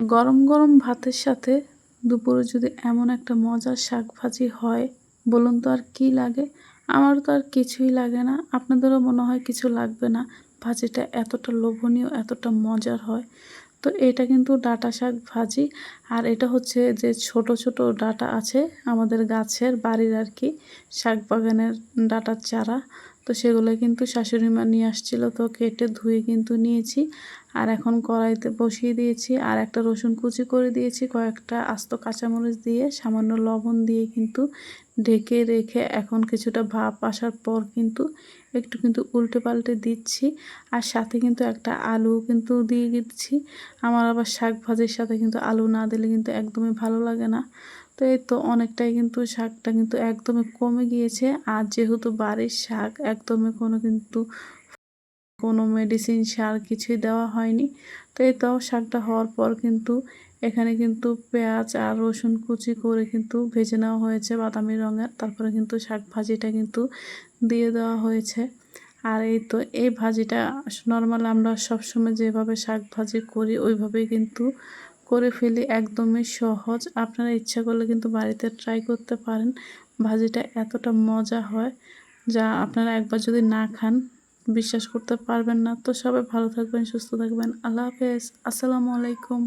গরম গরম ভাতের সাথে দুপুরে যদি এমন একটা মজার শাক ভাজি হয়, বলুন তো আর কি লাগে? আমার তো আর কিছুই লাগে না। আপনাদেরও মনে হয় কিছু লাগবে না। ভাজিটা এতটা লোভনীয়, এতটা মজার হয়। তো এটা কিন্তু ডাটা শাক ভাজি আর এটা হচ্ছে যে ছোট ছোট ডাটা আছে আমাদের গাছের বাড়ির আর কি, শাক বাগানের ডাটার চারা। তো সেগুলো কিন্তু শাশুড়ি মা নিয়ে আসছিল, তো কেটে ধুয়ে কিন্তু নিয়েছি। আর এখন কড়াইতে বসিয়ে দিয়েছি, আর একটা রসুন কুচি করে দিয়েছি, কয়েকটা আস্ত কাঁচামরিচ দিয়ে, সামান্য লবণ দিয়ে কিন্তু ঢেকে রেখে এখন কিছুটা ভাপ আসার পর কিন্তু একটু কিন্তু উল্টে পাল্টে দিচ্ছি। আর সাথে কিন্তু একটা আলু কিন্তু দিয়ে দিচ্ছি। আমার আবার শাক ভাজির সাথে কিন্তু আলু না দিলে কিন্তু একদমই ভালো লাগে না। তো এই তো অনেকটাই কিন্তু শাকটা কিন্তু একদমই কমে গিয়েছে। আর যেহেতু বাড়ির শাক, একদমই কোনো কিন্তু কোনো মেডিসিন সার কিছুই দেওয়া হয়নি। তো এই তো শাকটা হওয়ার পর কিন্তু এখানে কিন্তু পেঁয়াজ আর রসুন কুচি করে কিন্তু ভেজে নেওয়া হয়েছে বাদামি রঙের। তারপরে কিন্তু শাক ভাজিটা কিন্তু দিয়ে দেওয়া হয়েছে। আর এই তো এই ভাজিটা নর্মাল আমরা সবসময় যেভাবে শাক ভাজি করি, ওইভাবেই কিন্তু করে ফেলি একদমই সহজ। আপনারা ইচ্ছা করলে কিন্তু বাড়িতে ট্রাই করতে পারেন। ভাজিটা এতটা মজা হয় যা আপনারা একবার যদি না খান, বিশ্বাস করতে পারবেন না। তো সবাই ভালো থাকবেন, সুস্থ থাকবেন। আল্লাহ হাফেজ। আসসালামু আলাইকুম।